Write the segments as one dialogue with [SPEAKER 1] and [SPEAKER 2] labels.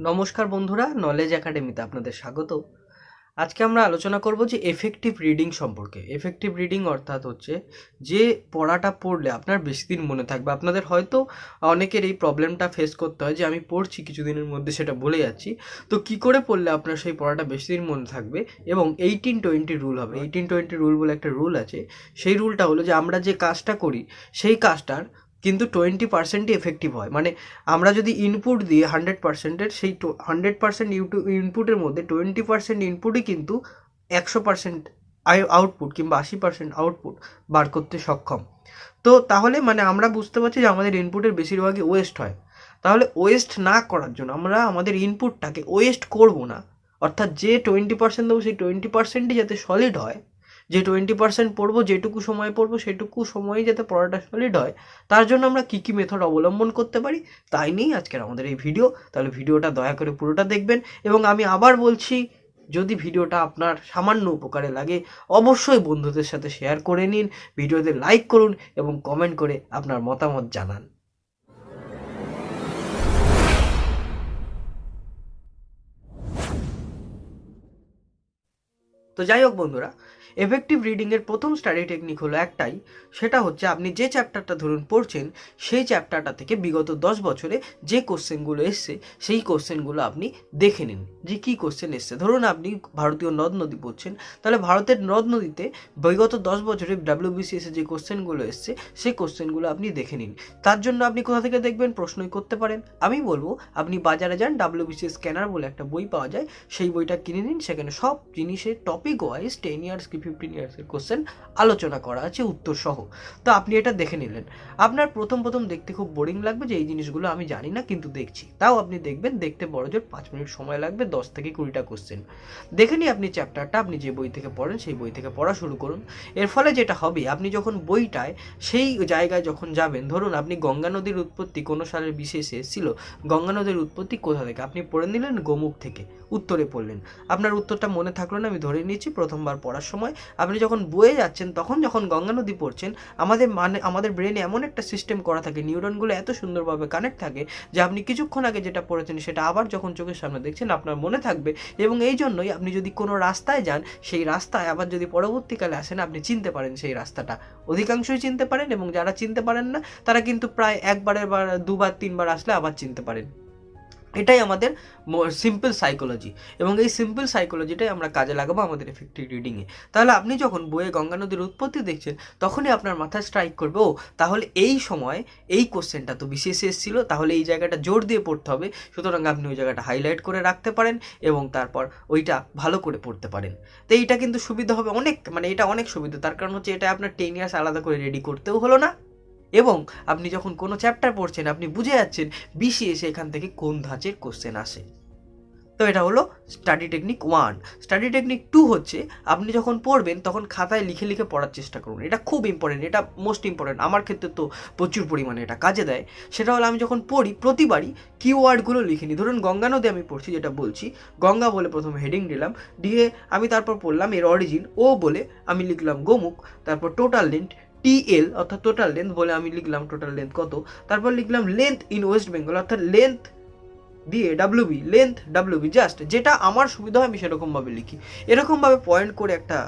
[SPEAKER 1] নমস্কার বন্ধুরা নলেজ একাডেমিতে আপনাদের স্বাগত। আজকে আমরা আলোচনা করব যে এফেক্টিভ রিডিং সম্পর্কে। এফেক্টিভ রিডিং অর্থাৎ হচ্ছে যে পড়াটা পড়লে আপনার বেশি দিন মনে থাকবে। আপনাদের হয়তো অনেকের এই প্রবলেমটা ফেস করতে হয় যে আমি পড়ছি কিছুদিনের মধ্যে সেটা বলে যাচ্ছি। তো কি করে পড়লে আপনার সেই পড়াটা বেশি দিন মনে থাকবে? এবং এইটিন টোয়েন্টি রুল হবে। এইটিন টোয়েন্টি রুল বলে একটা রুল আছে। সেই রুলটা হলো যে আমরা যে কাজটা করি, সেই কাজটার কিন্তু টোয়েন্টি পার্সেন্টই এফেক্টিভ হয়। মানে আমরা যদি ইনপুট দিয়ে হান্ড্রেড পার্সেন্টের সেই হান্ড্রেড পার্সেন্ট ইউটু ইনপুটের মধ্যে টোয়েন্টি পার্সেন্ট ইনপুটই কিন্তু একশো পার্সেন্ট আউটপুট কিংবা আশি পার্সেন্ট আউটপুট বার করতে সক্ষম। তো তাহলে মানে আমরা বুঝতে পারছি যে আমাদের ইনপুটের বেশিরভাগই ওয়েস্ট হয়। তাহলে ওয়েস্ট না করার জন্য আমরা আমাদের ইনপুটটাকে ওয়েস্ট করব না। অর্থাৎ যে টোয়েন্টি পার্সেন্ট দেবো, সেই টোয়েন্টি পার্সেন্টই যাতে সলিড হয় যে টোয়েন্টি পার্সেন্ট পড়ব, যেটুকু সময় পড়ব, সেটুকু সময়ই যাতে পড়াটা সলিড হয়। তার জন্য আমরা কী কী মেথড অবলম্বন করতে পারি, তাই নিয়েই আজকের আমাদের এই ভিডিও তাহলে ভিডিওটা দয়া করে পুরোটা দেখবেন। এবং আমি আবার বলছি, যদি ভিডিওটা আপনার সামান্য উপকারে লাগে, অবশ্যই বন্ধুদের সাথে শেয়ার করে নিন ভিডিওতে লাইক করুন এবং কমেন্ট করে আপনার মতামত জানান। তো যাই হোক বন্ধুরা এফেক্টিভ রিডিংয়ের প্রথম স্টাডি টেকনিক হলো একটাই, সেটা হচ্ছে আপনি যে চ্যাপ্টারটা ধরুন পড়ছেন, সেই চ্যাপ্টারটা থেকে বিগত দশ বছরে যে কোশ্চেনগুলো এসছে, সেই কোশ্চেনগুলো আপনি দেখে নিন যে কী কোশ্চেন এসছে। ধরুন আপনি ভারতীয় নদ নদী পড়ছেন, তাহলে ভারতের নদ নদীতে বিগত দশ বছরে ডাব্লিউবিসিএসে যে কোশ্চেনগুলো এসছে, সেই কোশ্চেনগুলো আপনি দেখে নিন। তার জন্য আপনি কোথা থেকে দেখবেন? প্রশ্নই করতে পারেন। আমি বলব, আপনি বাজারে যান ডাব্লিউবিসিএস স্ক্যানার বলে একটা বই পাওয়া যায়, সেই বইটা কিনে নিন, সেখানে সব জিনিসের topic wise ten years fifteen ইয়ার্সের question আলোচনা করা আছে উত্তর সহ তো আপনি এটা দেখে নিলেন। আপনার প্রথম প্রথম দেখতে খুব বোরিং লাগবে যে এই জিনিসগুলো আমি জানি না, কিন্তু দেখছি। তাও আপনি দেখবেন, দেখতে বড় জোর পাঁচ মিনিট সময় লাগবে, দশ থেকে কুড়িটা কোশ্চেন দেখে নিই আপনি চ্যাপ্টারটা আপনি যে বই থেকে পড়েন, সেই বই থেকে পড়া শুরু করুন। এর ফলে যেটা হবে, আপনি যখন বইটায় সেই জায়গায় যখন যাবেন, ধরুন আপনি গঙ্গা নদীর উৎপত্তি কোনো সালের বিশেষে এসেছিল, গঙ্গা নদীর উৎপত্তি কোথা থেকে? আপনি পড়ে নিলেন গোমুখ থেকে, উত্তরে পড়লেন। আপনার উত্তরটা মনে থাকল না, আমি ধরে নিয়েছি, প্রথমবার পড়ার সময় আপনি যখন বয়ে যাচ্ছেন, তখন যখন গঙ্গা নদী পড়ছেন, আমাদের মানে আমাদের ব্রেনে এমন একটা সিস্টেম করা থাকে নিউরনগুলো এত সুন্দরভাবে কানেক্ট থাকে যে আপনি কিছুক্ষণ আগে যেটা পড়েছেন সেটা আবার যখন চোখের সামনে দেখছেন, আপনার মনে থাকবে। এবং এই জন্যই আপনি যদি কোনো রাস্তায় যান, সেই রাস্তায় আবার যদি পরবর্তীকালে আসেন, আপনি চিনতে পারেন সেই রাস্তাটা। অধিকাংশই চিনতে পারেন এবং যারা চিনতে পারেন না, তারা কিন্তু প্রায় একবারের বার দুবার, তিনবার আসলে আবার চিনতে পারেন। এটাই আমাদের সিম্পল সাইকোলজি এবং এই সিম্পল সাইকোলজিটাই আমরা কাজে লাগাবো আমাদের এফেক্টিভ রিডিংয়ে তাহলে আপনি যখন বইয়ে গঙ্গা নদীর উৎপত্তি দেখছেন, তখনই আপনার মাথায় স্ট্রাইক করবে ও তাহলে এই সময় এই কোশ্চেনটা তো বিশেষ এসেছিল, তাহলে এই জায়গাটা জোর দিয়ে পড়তে হবে। সুতরাং আপনি ওই জায়গাটা হাইলাইট করে রাখতে পারেন এবং তারপর ওইটা ভালো করে পড়তে পারেন। তো এইটা কিন্তু সুবিধা হবে অনেক মানে এটা অনেক সুবিধা। তার কারণ হচ্ছে এটা আপনার টেন ইয়ার্স আলাদা করে রেডি করতেও হলো না। এবং আপনি যখন কোনো চ্যাপ্টার পড়ছেন, আপনি বুঝে যাচ্ছেন বিসিএস এখান থেকে কোন ধাঁচের কোশ্চেন আসে। তো এটা হলো study technique one study technique two হচ্ছে, আপনি যখন পড়বেন, তখন খাতায় লিখে লিখে পড়ার চেষ্টা করুন। এটা খুব ইম্পর্টেন্ট এটা মোস্ট ইম্পর্টেন্ট আমার ক্ষেত্রে তো প্রচুর পরিমাণে এটা কাজে দেয়। সেটা হলো আমি যখন পড়ি, প্রতিবারই কিওয়ার্ডগুলো লিখে নিই। ধরুন গঙ্গা নদী আমি পড়ছি, যেটা বলছি, গঙ্গা বলে প্রথমে হেডিং দিলাম দিয়ে আমি তারপর পড়লাম এর অরিজিন ও বলে আমি লিখলাম গোমুখ, তারপর টোটাল লেন্থ টিএল অর্থাৎ টোটাল লেন্থ বলে আমি লিখলাম টোটাল লেন্থ কত? তারপর লিখলাম লেন্থ ইন ওয়েস্ট বেঙ্গল অর্থাৎ লেন্থ দিয়ে ডাব্লিউবি লেন্থ ডাব্লিউবি জাস্ট যেটা আমার সুবিধা হয় আমি সেরকমভাবে লিখি। এরকমভাবে পয়েন্ট করে একটা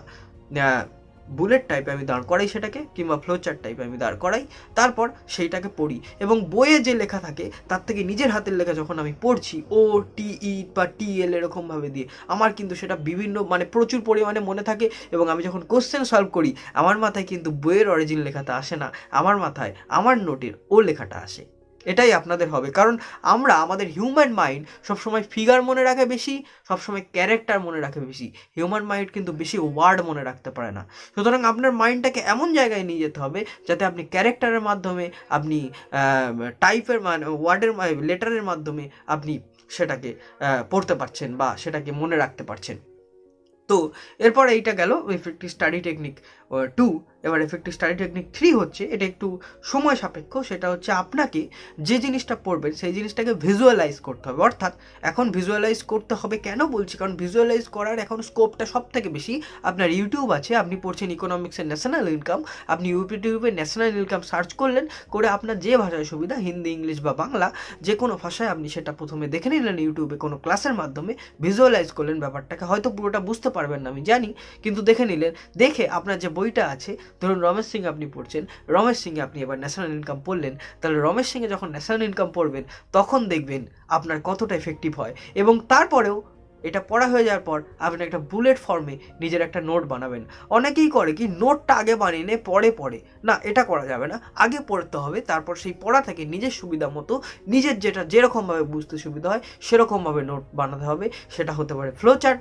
[SPEAKER 1] বুলেট টাইপে আমি দাঁড় করাই সেটাকে কিংবা ফ্লোচার টাইপে আমি দাঁড় করাই, তারপর সেইটাকে পড়ি এবং বইয়ে যে লেখা থাকে, তার থেকে নিজের হাতের লেখা যখন আমি পড়ছি ও টি ই বা টি এল এরকমভাবে দিয়ে, আমার কিন্তু সেটা বিভিন্ন মানে প্রচুর পরিমাণে মনে থাকে এবং আমি যখন কোশ্চেন সলভ করি, আমার মাথায় কিন্তু বইয়ের অরিজিন লেখাটা আসে না, আমার মাথায়, আমার নোটের ও লেখাটা আসে। এটাই আপনাদের হবে। কারণ আমরা, আমাদের হিউম্যান মাইন্ড সবসময় ফিগার মনে রাখে বেশি, সবসময় ক্যারেক্টার মনে রাখে বেশি। হিউম্যান মাইন্ড কিন্তু বেশি ওয়ার্ড মনে রাখতে পারে না। সুতরাং আপনার মাইন্ডটাকে এমন জায়গায় নিয়ে যেতে হবে যাতে আপনি ক্যারেক্টারের মাধ্যমে, আপনি টাইপের মানে ওয়ার্ডের লেটারের মাধ্যমে আপনি সেটাকে পড়তে পারছেন বা সেটাকে মনে রাখতে পারছেন। তো, এরপর এইটা গেল ইফেক্টিভ স্টাডি টেকনিক টু এবার এফেক্টিভ স্টাডি টেকনিক থ্রি হচ্ছে, এটা একটু সময় সাপেক্ষ, সেটা হচ্ছে আপনাকে যে জিনিসটা পড়বেন, সেই জিনিসটাকে ভিজুয়ালাইজ করতে হবে। অর্থাৎ এখন ভিজুয়ালাইজ করতে হবে কেন বলছি? কারণ ভিজুয়ালাইজ করার এখন স্কোপটা সব থেকে বেশি। আপনার ইউটিউব আছে, আপনি পড়ছেন ইকোনমিক্সের ন্যাশনাল ইনকাম আপনি ইউটিউবে ন্যাশনাল ইনকাম সার্চ করলেন, করে আপনার যে ভাষায় সুবিধা, হিন্দি, ইংলিশ বা বাংলা, যে কোনো ভাষায় আপনি সেটা প্রথমে দেখে নিলেন ইউটিউবে কোনো ক্লাসের মাধ্যমে ভিজুয়ালাইজ করলেন ব্যাপারটাকে। হয়তো পুরোটা বুঝতে পারবেন না, আমি জানি, কিন্তু দেখে নিলেন। দেখে আপনার যে বইটা আছে ধরুন রমেশ সিং আপনি পড়ছেন, রমেশ সিংয়ে আপনি এবার ন্যাশনাল ইনকাম পড়লেন, তাহলে রমেশ সিংয়ে যখন ন্যাশনাল ইনকাম পড়বেন, তখন দেখবেন আপনার কতটা এফেক্টিভ হয় এবং তারপরেও এটা পড়া হয়ে যাওয়ার পর আপনি একটা বুলেট ফর্মে নিজের একটা নোট বানাবেন। অনেকেই করে কি নোটটা আগে বানিয়ে নে, পরে পড়ে। না, এটা করা যাবে না। আগে পড়তে হবে, তারপর সেই পড়া থেকে নিজের সুবিধা মতো নিজের যেটা যেরকমভাবে বুঝতে সুবিধা হয়, সেরকমভাবে নোট বানাতে হবে। সেটা হতে পারে ফ্লো চার্ট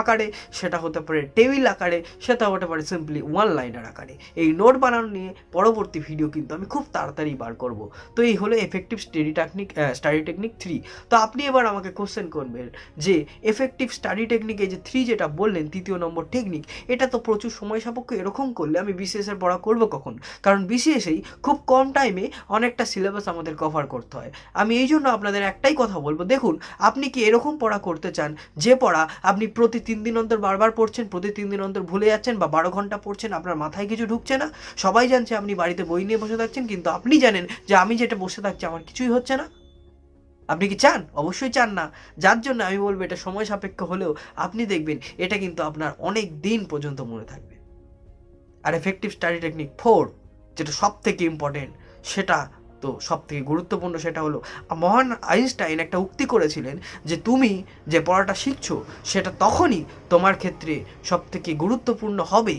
[SPEAKER 1] আকারে, সেটা হতে পারে টেবিল আকারে, সেটা হতে পারে সিম্পলি ওয়ান লাইনার আকারে। এই নোট বানানো নিয়ে পরবর্তী ভিডিও কিন্তু আমি খুব তাড়াতাড়ি বার করব। তো এই হলো effective study technique study technique three তো আপনি এবার আমাকে কোশ্চেন করবেন যে এফেক্টিভ স্টাডি টেকনিকে যে থ্রি যেটা বললেন, তৃতীয় নম্বর টেকনিক এটা তো প্রচুর সময় সাপেক্ষ, এরকম করলে আমি বিসিএসের পড়া করব কখন? কারণ বিসিএসেই খুব কম টাইমে অনেকটা সিলেবাস আমাদের কভার করতে হয়। আমি এই জন্য আপনাদের একটাই কথা বলব, দেখুন, আপনি কি এরকম পড়া করতে চান? যে পড়া আপনি প্রতি তিন দিন অন্তর বারবার পড়ছেন, প্রতি তিন দিন অন্তর ভুলে যাচ্ছেন বা বারো ঘণ্টা পড়ছেন, আপনার মাথায় কিছু ঢুকছে না। সবাই জানছে আপনি বাড়িতে বই নিয়ে বসে থাকছেন, কিন্তু আপনি জানেন যে আমি যেটা বসে থাকছি, আমার কিছুই হচ্ছে না। আপনি কি চান? অবশ্যই চান না। যার জন্য আমি বলব, এটা সময় সাপেক্ষ হলেও আপনি দেখবেন, এটা কিন্তু আপনার অনেক দিন পর্যন্ত মনে থাকবে। আর এফেক্টিভ স্টাডি টেকনিক ফোর যেটা সব থেকে ইম্পর্টেন্ট সেটা তো সব থেকে গুরুত্বপূর্ণ সেটা হলো, মহান আইনস্টাইন একটা উক্তি করেছিলেন যে তুমি যে পড়াটা শিখছো, সেটা তখনই তোমার ক্ষেত্রে সব থেকে গুরুত্বপূর্ণ হবে।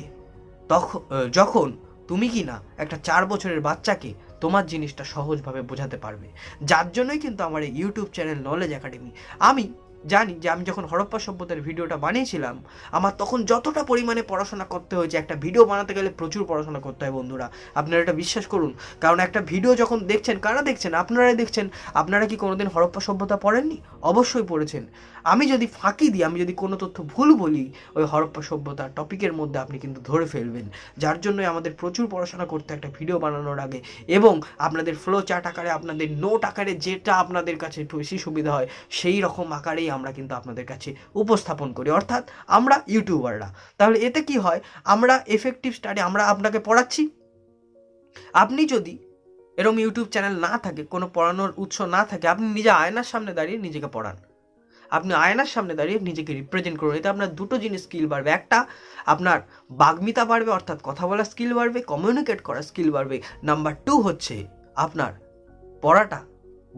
[SPEAKER 1] তখন যখন তুমি কি না একটা চার বছরের বাচ্চাকে তোমার জিনিসটা সহজভাবে বোঝাতে পারবে। যার জন্যই কিন্তু আমার এই ইউটিউব চ্যানেল নলেজ একাডেমি আমি জানি যে আমি যখন হরপ্পা সভ্যতার ভিডিওটা বানিয়েছিলাম, আমার তখন যতটা পরিমাণে পড়াশোনা করতে হয়েছে, একটা ভিডিও বানাতে গেলে প্রচুর পড়াশোনা করতে হয় বন্ধুরা। আপনারা এটা বিশ্বাস করুন। কারণ একটা ভিডিও যখন দেখছেন, কারা দেখছেন? আপনারাই দেখছেন। আপনারা কি কোনোদিন হরপ্পা সভ্যতা পড়েননি? অবশ্যই পড়েছেন। আমি যদি ফাঁকি দিই, আমি যদি কোনো তথ্য ভুল বলি, ওই হরপ্পা সভ্যতা টপিকের মধ্যে আপনি কিন্তু ধরে ফেলবেন। যার জন্যই আমাদের প্রচুর পড়াশোনা করতে একটা ভিডিও বানানোর আগে। এবং আপনাদের ফ্লো চার্ট আকারে, আপনাদের নোট আকারে যেটা আপনাদের কাছে বেশি সুবিধা হয়, সেই রকম আকারেই আমরা কিন্তু আপনাদের কাছে উপস্থাপন করি। অর্থাৎ আমরা ইউটিউবাররা। তাহলে এতে কি হয়? আমরা এফেক্টিভ স্টাডি আমরা আপনাকে পড়াচ্ছি। আপনি যদি এরকম ইউটিউব চ্যানেল না থাকে, কোনো পড়ানোর উৎস না থাকে, আপনি নিজে আয়নার সামনে দাঁড়িয়ে নিজেকে পড়ান। আপনি আয়নার সামনে দাঁড়িয়ে নিজেকে রিপ্রেজেন্ট করুন। এতে আপনার দুটো জিনিস স্কিল বাড়বে। একটা, আপনার বাগ্মিতা বাড়বে, অর্থাৎ কথা বলার স্কিল বাড়বে কমিউনিকেট করার স্কিল বাড়বে। নাম্বার টু হচ্ছে আপনার পড়াটা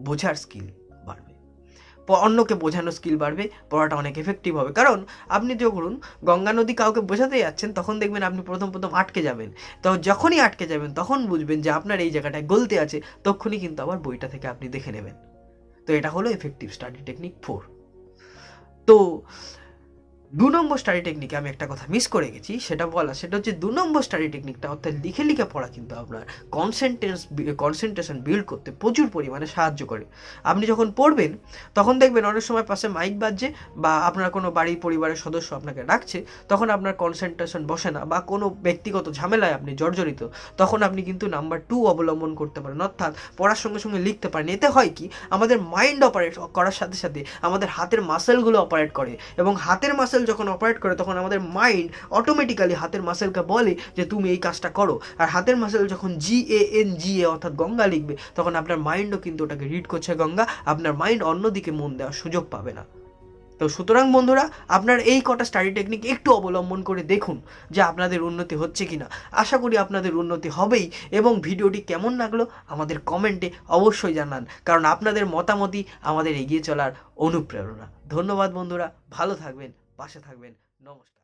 [SPEAKER 1] বোঝার স্কিল অন্যকে বোঝানোর স্কিল বাড়বে, পড়াটা অনেক এফেক্টিভ হবে। কারণ আপনি যখন গঙ্গা নদী কাউকে বোঝাতে যাচ্ছেন, তখন দেখবেন আপনি প্রথম প্রথম আটকে যাবেন। তো যখনই আটকে যাবেন, তখন বুঝবেন যে আপনার এই জায়গাটায় গলতে আছে তখনই কিন্তু আবার বইটা থেকে আপনি দেখে নেবেন। তো এটা হলো এফেক্টিভ স্টাডি টেকনিক ফোর তো দু নম্বর স্টাডি টেকনিকে আমি একটা কথা মিস করে গেছি, সেটা বলা সেটা হচ্ছে দু নম্বর স্টাডি টেকনিকটা অর্থাৎ লিখে লিখে পড়া কিন্তু আপনার কনসেন্টেন্স কনসেন্ট্রেশন বিল্ড করতে প্রচুর পরিমাণে সাহায্য করে। আপনি যখন পড়বেন, তখন দেখবেন অনেক সময় পাশে মাইক বাজছে বা আপনার কোনো বাড়ির পরিবারের সদস্য আপনাকে ডাকছে, তখন আপনার কনসেন্ট্রেশন বসে না বা কোনো ব্যক্তিগত ঝামেলায় আপনি জর্জরিত, তখন আপনি কিন্তু নাম্বার টু অবলম্বন করতে পারেন। অর্থাৎ পড়ার সঙ্গে সঙ্গে লিখতে পারেন। এতে হয় কি? আমাদের মাইন্ড অপারেট করার সাথে সাথে আমাদের হাতের মাসেলগুলো অপারেট করে এবং হাতের মাসেল যখন অপারেট করে, তখন আমাদের মাইন্ড অটোমেটিক্যালি হাতের মাসেলকে বলে যে, তুমি এই কাজটা করো। আর হাতের মাসেল যখন জি এ এন জি এ অর্থাৎ গঙ্গা লিখবে, তখন আপনার মাইন্ডও কিন্তু ওটাকে রিড করছে গঙ্গা। আপনার মাইন্ড অন্যদিকে মন দেওয়ার সুযোগ পাবে না। তো সুতরাং বন্ধুরা, আপনার এই কটা স্টাডি টেকনিক একটু অবলম্বন করে দেখুন যে আপনাদের উন্নতি হচ্ছে কি না আশা করি আপনাদের উন্নতি হবেই এবং ভিডিওটি কেমন লাগল আমাদের কমেন্টে অবশ্যই জানান, কারণ আপনাদের মতামতই আমাদের এগিয়ে চলার অনুপ্রেরণা। ধন্যবাদ বন্ধুরা, ভালো থাকবেন। পাশে থাকবেন। নমস্কার।